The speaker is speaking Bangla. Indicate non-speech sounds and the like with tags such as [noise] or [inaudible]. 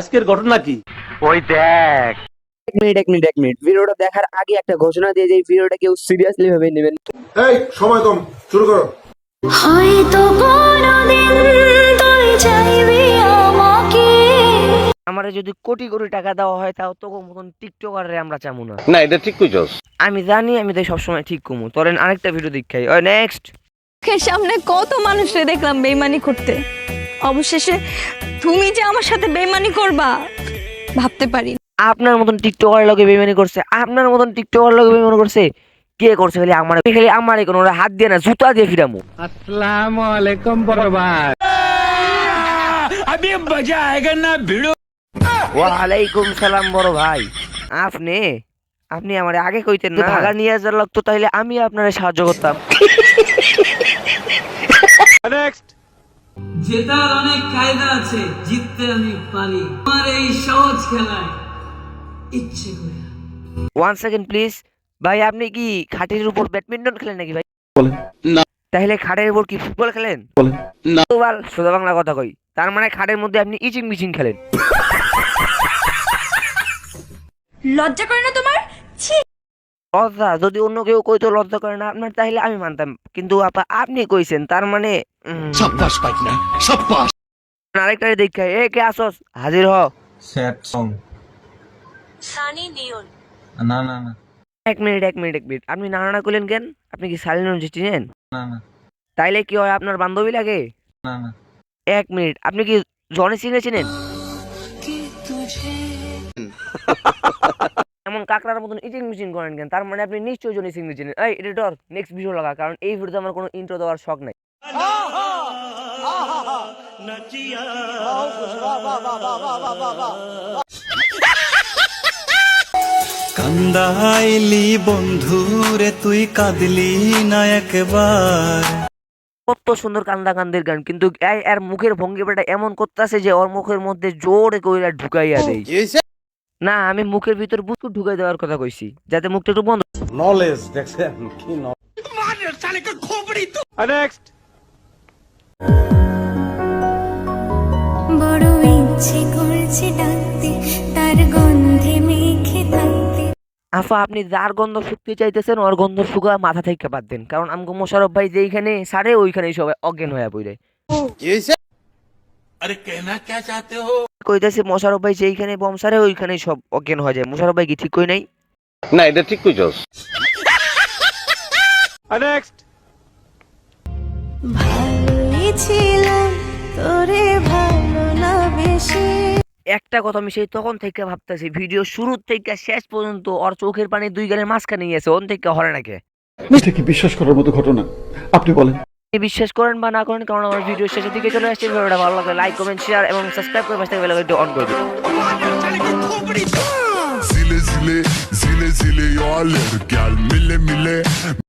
আজকের ঘটনা কি? ওই দেখ। এক মিনিট এক মিনিট এক মিনিট। ভিডিওটা দেখার আগে একটা ঘোষণা দিয়ে যে ভিডিওটা কেউ সিরিয়াসলি ভাবে নেবেন এই সময় কম শুরু করো। হয়তো কোনোদিন তুই চাইবি আমাকে। আমারে যদি কোটি কোটি টাকা দেওয়া হয় তাও তো মতন টিকটকারে আমরা চামু না। না এটা ঠিক কইছস। আমি জানি আমি তাই সবসময় ঠিক কমু। তোরেন আরেকটা ভিডিও দেখাই। ওই নেক্সট সামনে কত মানুষরে দেখলাম বেইমানি করতে। অবশেষে তুমি যে আমার সাথে বেইমানি করবা ভাবতে পারি আপনার মতন টিকটকার লগে বেমানি করছে আপনার মতন টিকটকার লগে বেমানি করছে কে করছে খালি আমার? খালি আমারই কোনো ওরা হাত দিয়ে না জুতা দিয়ে ফিরামু। আসসালামু আলাইকুম বড় ভাই ওয়ালাইকুম সালাম বড় ভাই। আপনি আপনি আমার আগে কইতেন না। ভাগা নিয়ে যাওয়ার লাগতো তাহলে আমি আপনারে সাহায্য করতাম। জেতার অনেক কায়দা আছে জিততে আমি পারি আমার এই সহজ খেলায় ইচ্ছে করে ওয়ান সেকেন্ড প্লিজ ভাই আপনি কি খাটের উপর ব্যাডমিন্টন খেলেন নাকি ভাই বলেন। না। তাহলে খাটের উপর কি ফুটবল খেলেন বলেন। না। তো বাল সোজা বাংলা কথা কই তার মানে খাটের মধ্যে আপনি ইচিং মিচিং খেলেন লজ্জা করে না তোমার লজ্জা যদি অন্য কেউ কইতো লজ্জা করে না আপনার তাহলে আমি মানতাম। কিন্তু আপা আপনি কইছেন তার মানে সাব্বাস পাইনা সাব্বাস। আরেকটা দেখা এ কে আসস? হাজির হ। Sad song Sunny Leone. না না না। এক মিনিট এক মিনিট এক মিনিট। আপনি নানা না করলেন কেন? আপনি কি সালিন চিনেন? না না। তাইলে কি হয় আপনার বান্ধবী লাগে? না না। এক মিনিট আপনি কি জনি সিং চিনেন? [laughs] এমন কাকড়ার মতন ইচিং মিচিং করেন কেন? তার মানে আপনি নিশ্চয়ই জনি সিং মিচিং। এই এডিটর নেক্সট ভিডিও লাগা কারণ এই ভিডিওতে আমার কোনো ইন্ট্রো দেওয়ার শখ নাই। কান্দাইলি বন্ধু রে তুই কাঁদলি না একবার। কত সুন্দর কান্দা কান্দের গান কিন্তু এই এর মুখের ভঙ্গিটা এমন করতেছে যে ওর মুখের মধ্যে জোরে কইরা ঢুকাইয়া দেই না আমি মুখের ভিতর বুটকু ঢুকাই দেওয়ার কথা কইছি যাতে মুখটা একটু বন্ধ নলেজ দেখছেন কি নেক্সট বড় ইচ্ছে করছে ডাকতে তার গন্ধে মেখে থাকতে। আফা আপনি যার গন্ধ শুকতে চাইতেছেন ওর গন্ধ শুকা মাথা থেকে বাদ দেন। কারণ আমগো মোশারফ ভাই যেইখানে সারে ওইখানেই সবাই অজ্ঞান হয়ে পড়ে। কইতেছে মোশারফ ভাই যেইখানে বম সারে ওইখানেই সব অজ্ঞান হয়ে যায়। মোশারফ ভাই কি ঠিক কই নাই? না এটা ঠিক কইছস। [laughs] নেক্সট ভালোই ছিলাম তোরে ভালো না বেশি। একটা কথা আমি সেই তখন থেকে ভাবতেছি ভিডিও শুরু থেকে শেষ পর্যন্ত ওর চোখের পানি দুই গালের মাঝখানে গেছে ওন থেকে হরে নাকি? কি বিশ্বাস করার মতো ঘটনা? আপনি বলেন। বিশ্বাস করেন বা না করেন, কারণ আমার ভিডিও শেষের দিকে চলে আসছে, ভিডিওটা ভালো লাগলে লাইক কমেন্ট শেয়ার এবং সাবস্ক্রাইব করে পাশে বেল আইকনটি অন করে দিন।